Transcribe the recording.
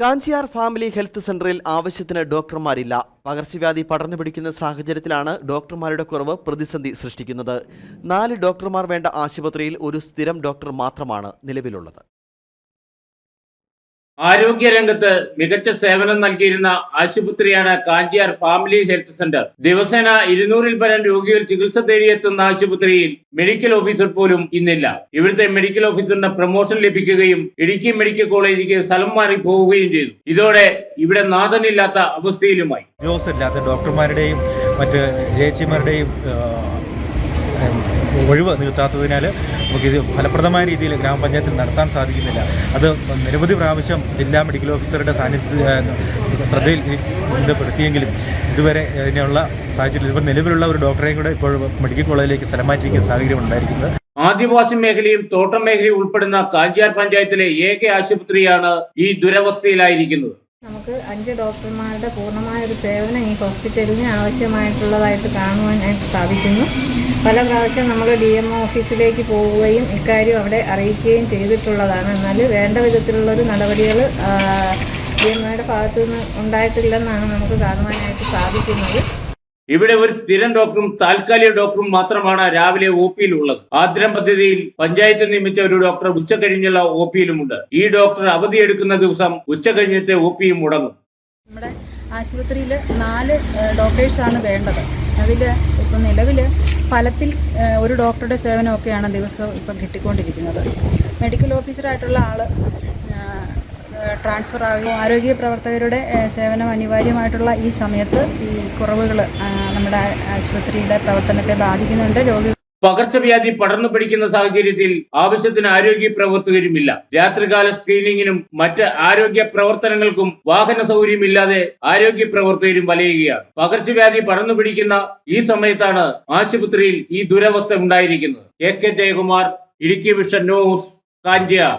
Kanchiyar family health സെന്ററിൽ ആവശ്യത്തിന് ഡോക്ടർമാരില്ല. പകർച്ചവ്യാധി പടർന്നു പിടിക്കുന്ന സാഹചര്യത്തിലാണ് ഡോക്ടർമാരുടെ കുറവ് പ്രതിസന്ധി സൃഷ്ടിക്കുന്നത്. നാല് ഡോക്ടർമാർ വേണ്ട ആശുപത്രിയിൽ ഒരു സ്ഥിരം ഡോക്ടർ മാത്രമാണ് നിലവിലുള്ളത്. ആരോഗ്യരംഗത്ത് മികച്ച സേവനം നൽകിയിരുന്ന ആശുപത്രിയാണ് കാഞ്ചിയാർ ഫാമിലി ഹെൽത്ത് സെന്റർ. ദിവസേന ഇരുന്നൂറിൽ പരം രോഗികൾ ചികിത്സ തേടിയെത്തുന്ന ആശുപത്രിയിൽ മെഡിക്കൽ ഓഫീസർ പോലും ഇന്നില്ല. ഇവിടുത്തെ മെഡിക്കൽ ഓഫീസറിന് പ്രൊമോഷൻ ലഭിക്കുകയും ഇടുക്കി മെഡിക്കൽ കോളേജിലേക്ക് സ്ഥലം മാറി പോവുകയും ചെയ്തു. ഇതോടെ ഇവിടെ നാഥനില്ലാത്ത അവസ്ഥയിലുമായി. ഇല്ലാത്ത ഡോക്ടർമാരുടെയും മറ്റ് ചേച്ചിമാരുടെയും ഒഴിവ് നികത്താത്തതിനാൽ നമുക്കിത് ഫലപ്രദമായ രീതിയിൽ ഗ്രാമപഞ്ചായത്തിൽ നടത്താൻ സാധിക്കുന്നില്ല. അത് നിരവധി പ്രാവശ്യം ജില്ലാ മെഡിക്കൽ ഓഫീസറുടെ സാന്നിധ്യ ശ്രദ്ധയിൽ ബന്ധപ്പെടുത്തിയെങ്കിലും ഇതുവരെ ഇതിനുള്ള സാഹചര്യത്തിൽ ഇപ്പോൾ നിലവിലുള്ള ഒരു ഡോക്ടറെയും കൂടെ ഇപ്പോൾ മെഡിക്കൽ കോളേജിലേക്ക് സ്ഥലം മാറ്റിയിരിക്കുന്ന സാഹചര്യം ഉണ്ടായിരിക്കുന്നത്. ആദിവാസി മേഖലയും തോട്ടം മേഖലയും ഉൾപ്പെടുന്ന കാഞ്ചിയാർ പഞ്ചായത്തിലെ ഏക ആശുപത്രിയാണ് ഈ ദുരവസ്ഥയിലായിരിക്കുന്നത്. നമുക്ക് അഞ്ച് ഡോക്ടർമാരുടെ പൂർണമായ ഒരു സേവനം ഈ ഹോസ്പിറ്റലിന് ആവശ്യമായിട്ടുള്ളതായിട്ട് കാണുവാനായിട്ട് സാധിക്കുന്നു. പല പ്രാവശ്യം നമ്മൾ ഡി എം ഓഫീസിലേക്ക് പോവുകയും ഇക്കാര്യം അവിടെ അറിയിക്കുകയും ചെയ്തിട്ടുള്ളതാണ്. എന്നാൽ വേണ്ട വിധത്തിലുള്ളൊരു നടപടികൾ ഡി എം ഭാഗത്തു നിന്ന് ഉണ്ടായിട്ടില്ലെന്നാണ് നമുക്ക് കാണുവാനായിട്ട് സാധിക്കുന്നത്. ഇവിടെ ഒരു സ്ഥിരം ഡോക്ടറും താൽക്കാലിക ഡോക്ടറും മാത്രമാണ് രാവിലെ ഒ പിയിൽ ഉള്ളത്. ആദ്രം പദ്ധതിയിൽ പഞ്ചായത്ത് നിയമിച്ച ഒരു ഡോക്ടർ ഉച്ച കഴിഞ്ഞുള്ള ഒ പിയിലുമുണ്ട്. ഈ ഡോക്ടർ അവധിയെടുക്കുന്ന ദിവസം ഉച്ച കഴിഞ്ഞത്തെ ഒ പിയും മുടങ്ങും. നമ്മുടെ ആശുപത്രിയിൽ നാല് ഡോക്ടേഴ്സാണ് വേണ്ടത്. അതിൽ ഇപ്പം നിലവിൽ ഫലത്തിൽ ഒരു ഡോക്ടറുടെ സേവനമൊക്കെയാണ് ദിവസവും ഇപ്പം കിട്ടിക്കൊണ്ടിരിക്കുന്നത്. മെഡിക്കൽ ഓഫീസറായിട്ടുള്ള ആൾ ട്രാൻസ്ഫർ ആവുകയും ആരോഗ്യ പ്രവർത്തകരുടെ സേവനം അനിവാര്യമായിട്ടുള്ള ഈ സമയത്ത് ഈ കുറവുകൾ നമ്മുടെ ആശുപത്രിയുടെ പ്രവർത്തനത്തെ ബാധിക്കുന്നുണ്ട്. രോഗികൾ പകർച്ചവ്യാധി പടർന്നു പിടിക്കുന്ന സാഹചര്യത്തിൽ ആവശ്യത്തിന് ആരോഗ്യ പ്രവർത്തകരും ഇല്ല രാത്രികാല സ്ക്രീനിങ്ങിനും മറ്റ് ആരോഗ്യ പ്രവർത്തനങ്ങൾക്കും വാഹന സൗകര്യമില്ലാതെ ആരോഗ്യ പ്രവർത്തകരും വലയുകയാണ്. പകർച്ചവ്യാധി പടർന്നു പിടിക്കുന്ന ഈ സമയത്താണ് ആശുപത്രിയിൽ ഈ ദുരവസ്ഥ ഉണ്ടായിരിക്കുന്നത്. K K Jayakumar Idukki vision news Kanchiyar